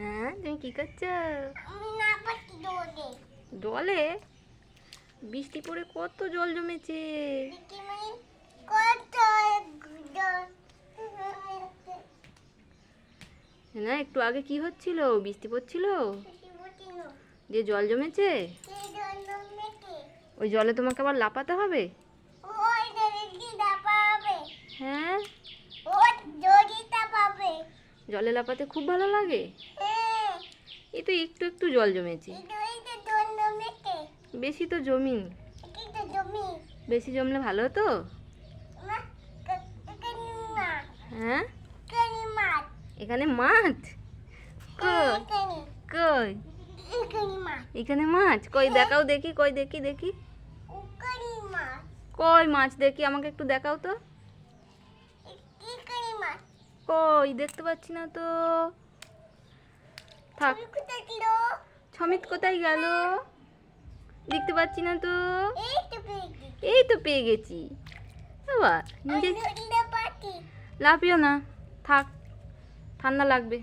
না তুমি কি করছ? জলে বৃষ্টি পড়ে কত জল জমেছে। দেখি মানে কত জল না একটু আগে কি হচ্ছিল? বৃষ্টি পড়ছিল? যে জল জমেছে? ওই জলে তোমাকে আবার লাপাতে হবে? হ্যাঁ? জলে লাপাতে খুব ভালো লাগে? হ্যাঁ এই তো একটু একটু জল জমেছে। বেশি তো তো জমি। বেশি জমলে ভালো মা হ্যাঁ? এখানে মাছ। কই? কই? এখানে মাছ। কই দেখাও দেখি কই দেখি দেখি। কই মাছ দেখি আমাকে একটু দেখাও তো। কই? দেখতে পাচ্ছি না তো। থাক। সমিত কোথায় গেল? দেখতে পাচ্ছি না তো। এই তো পেয়ে গেছি। বাবা নিজে লাফিও না। থাক ঠান্ডা লাগবে।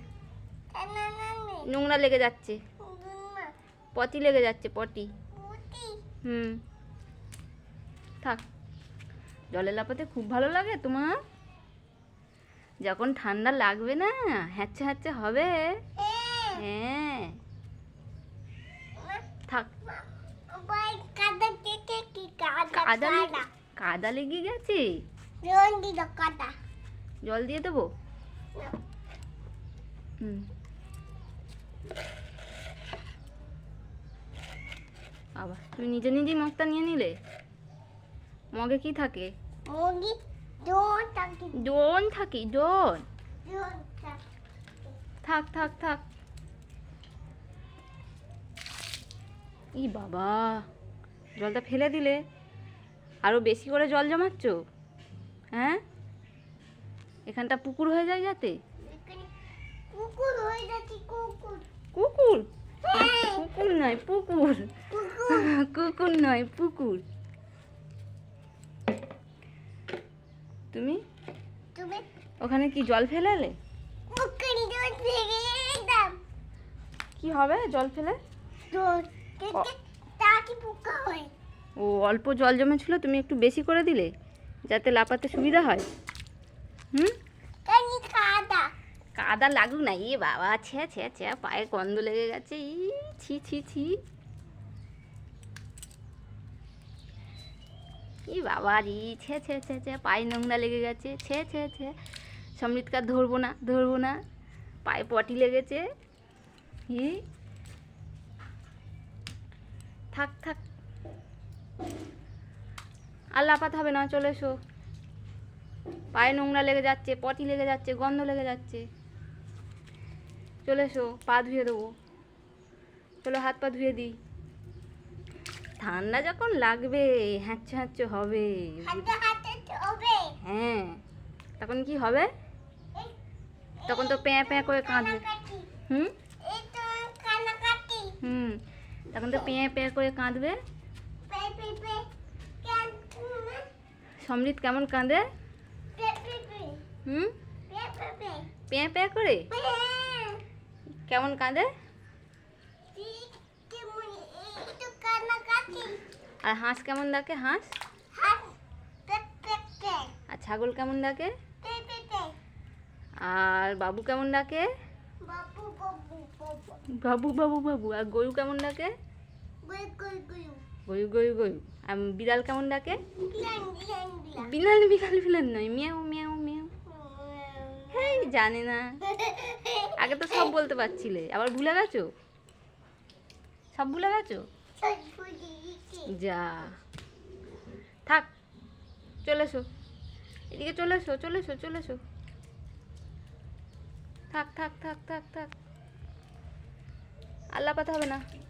নোংরা লেগে যাচ্ছে। পটি লেগে যাচ্ছে পটি। হুম। থাক। জলে লাফাতে খুব ভালো লাগে তোমার। যখন ঠান্ডা লাগবে না হ্যাচ্ছে হ্যাচ্ছে হবে। হ্যাঁ। কাদা লেগে গেছে? জল দিয়ে দেবো? হুম। আবার তুমি নিজে নিজেই মগটা নিয়ে নিলে? মগে কি থাকে? মুরগি দোন থাকি ডোন থাকি ডোন দোন থাকি থাক থাক ই বাবা জলটা ফেলে দিলে। আরও বেশি করে জল জমাচ্ছ? হ্যাঁ? এখানটা পুকুর হয়ে যায় যাতে? কুকুর হয়ে যাচ্ছে কুকুর। কুকুর? হ্যাঁ। কুকুর নয় পুকুর। কুকুর নয় পুকুর। তুমি? তুমি ওখানে কি জল ফেলালে? কি হবে জল ফেলে? ও অল্প জল জমে জমেছিল তুমি একটু বেশি করে দিলে যাতে লাপাতে সুবিধা হয়। হুম? কানি কাদা। কাদা লাগুক না। ই বাবা ছে ছে ছে পায়ে গন্ধ লেগে গেছে। ই ছি ছি ছি। ই বাবা রি, ছে ছে ছে ছে, পায়ে নোংরা লেগে গেছে, ছে ছে ছে। সমৃতকার ধরবো না ধরবো না। পায়ে পটি লেগেছে। ই থাক থাক। আর লাপাতে হবে না, চলে এসো। পায়ে নোংরা লেগে যাচ্ছে, পটি লেগে যাচ্ছে, গন্ধ লেগে যাচ্ছে। চলে এসো, পা ধুয়ে দেবো। চলো হাত পা ধুয়ে দিই। ঠান্ডা যখন লাগবে হ্যাঁচো হ্যাঁচো হবে। হ্যাঁ তখন কি হবে? তখন তো প্যাঁ প্যাঁ করে কাঁদবে। হুম? হুম তখন তো প্যাঁ প্যাঁ করে কাঁদবে। সমৃদ্ধ কেমন কাঁদে? হুম? প্যাঁ প্যাঁ করে? হ্যাঁ। কেমন কাঁদে ঠিক কেমন এই তো কানা কাটি আর হাঁস কেমন ডাকে হাঁস? আর ছাগল কেমন ডাকে? আর বাবু কেমন ডাকে? বাবু বাবু বাবু। আর গরু কেমন ডাকে? গরু গরু গরু। আর বিড়াল কেমন ডাকে? বিড়াল বিড়াল বিড়াল নয়। Miao Miao Miao. হেই জানে না। আগে তো সব বলতে পারছিলে। আবার ভুলে গেছো? সব ভুলে গেছো? যা। থাক, চলে এসো। এদিকে চলে এসো চলে এসো চলে এসো। থাক থাক থাক থাক থাক। আল্লাহ পাতা হবে না।